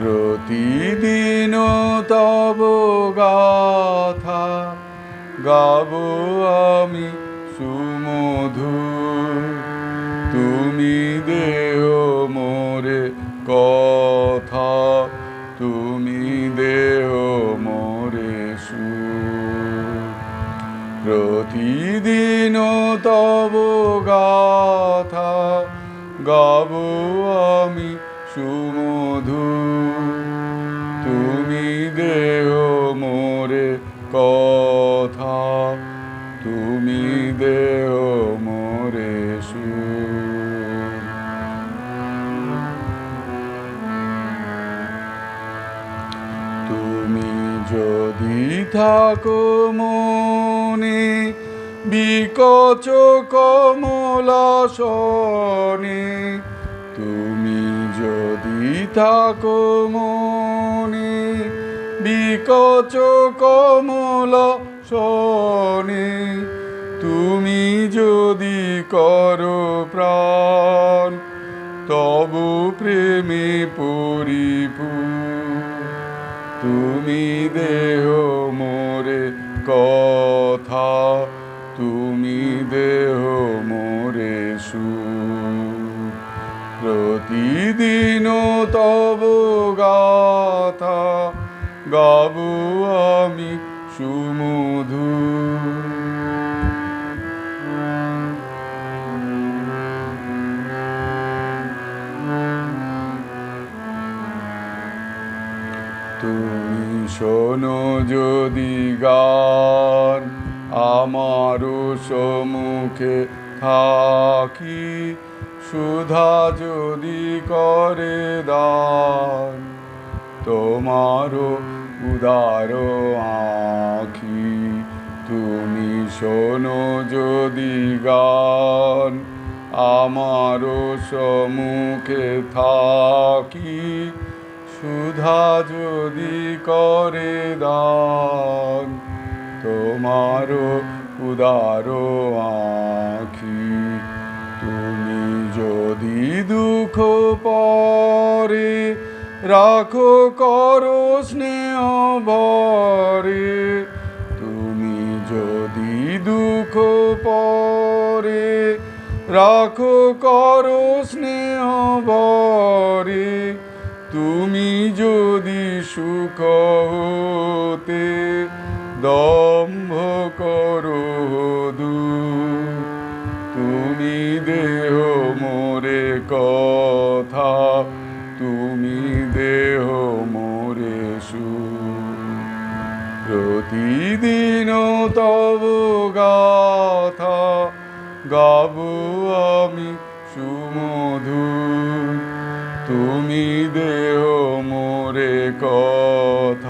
প্রতিদিন তব গাথা, গাব আমি সুমধু। তুমি দেহ মোরে কথা, তুমি দেহ মোরে সু প্রতিদিন তব গাথা, গাব আমি সুমধু। তুমি দেহ মোরে কথা, তুমি দেহ মোরে সুর। তুমি যদি থাকো মনে বিকচ কমলা কমলাসনে তুমি যদি থাকো মনে বিকচ কমলাসনে তুমি যদি করো প্রাণ, তবু প্রেমে পরিপূর্ণ তুমি দেহ মোরে কথা, তুমি দেহ মোরে সুর। প্রতিদিন তব গাথা গাবো আমি সুমধু। তুমি শোনো যদি গান আমার সমুখে থাকি সুধা যদি করে দান। তোমারও উদার আখি। তুমি শোনো যদি গান, আমারও সম্মুখে থাকি। সুধা যদি করে দান, তোমারও উদার আখি। তুমি যদি দুঃখ পরে রাখো করো স্নেহ ভরে, তুমি যদি দুঃখ পরে, রাখো করো স্নেহ ভরে, তুমি যদি সুখ হতে, দম্ভ করো দু তুমি দেহ মোরে কথা প্রতিদিন তব গাথা গাব আমি সুমধু তুমি দেহ মোরে কথা